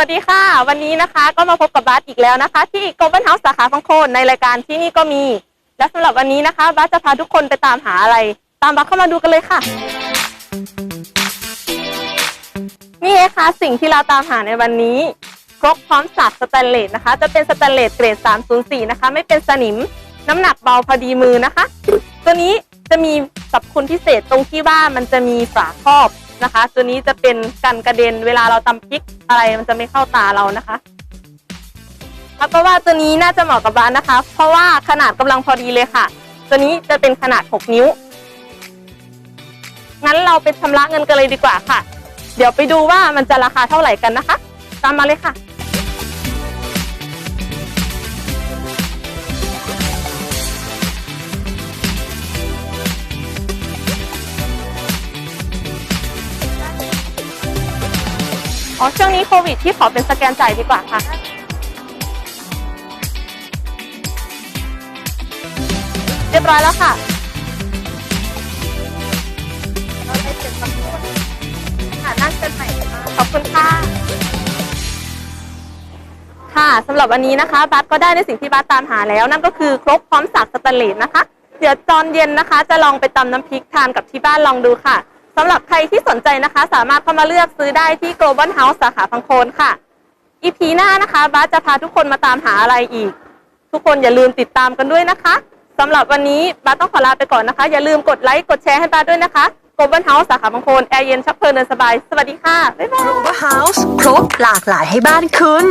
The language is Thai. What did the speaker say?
วัสดีค่ะ วันนี้นะคะก็มาพบกับบัสอีกแล้วนะคะ ที่ Global House สาขาบางโคนในรายการที่นี่ก็มี และสำหรับวันนี้นะคะบัสจะพาทุกคนไปตามหาอะไร ตามบัสเข้ามาดูกันเลยค่ะ นี่ไงคะสิ่งที่เราตามหาในวันนี้ครกพร้อมสับสแตนเลสนะคะ จะเป็นสแตนเลสเกรด 304 นะคะ ไม่เป็นสนิม น้ำหนักเบาพอดีมือนะคะ ตัวนี้จะมีสรรพคุณพิเศษตรงที่ว่ามันจะมีฝาครอบ นะคะ ตัวนี้จะเป็นกันกระเด็นเวลาเราตำพริกอะไรมันจะไม่เข้าตาเรานะคะแล้วก็ว่าตัวนี้น่าจะเหมาะกับร้านนะคะ เพราะว่าขนาดกำลังพอดีเลยค่ะ ตัวนี้จะเป็นขนาด 6 นิ้ว งั้นเราไปชำระเงินกันเลยดีกว่าค่ะ เดี๋ยวไปดูว่ามันจะราคาเท่าไหร่กันนะคะ ตามมาเลยค่ะ อ๋อช่วงนี้โควิดที่ขอเป็นสแกนจ่ายดีกว่าค่ะ เรียบร้อยแล้วค่ะเราได้เสร็จสำนวนค่ะนั่งเชิญใหม่ขอบคุณค่ะ ค่ะสำหรับวันนี้นะคะบัสก็ได้ในสิ่งที่บัสตามหาแล้ว นั่นก็คือครกพร้อมสักสแตนเลสนะคะ เดี๋ยวตอนเย็นนะคะ จะลองไปตำน้ำพริกทานกับที่บ้านลองดูค่ะ สำหรับใครที่สนใจนะคะ สามารถเข้ามาเลือกซื้อได้ที่ Global House สาขาพังโคนค่ะ อีพีหน้านะคะบัสจะพาทุกคนมาตามหาอะไรอีก ทุกคนอย่าลืมติดตามกันด้วยนะคะสำหรับวันนี้บัสต้องขอลาไปก่อนนะคะ อย่าลืมกดไลค์กดแชร์ให้บัสด้วยนะคะ Global House สาขาพังโคนแอร์เย็นชักเพลินเดินสบาย สวัสดีค่ะ บ๊ายบาย Global House ครบหลากหลายให้บ้านคุณ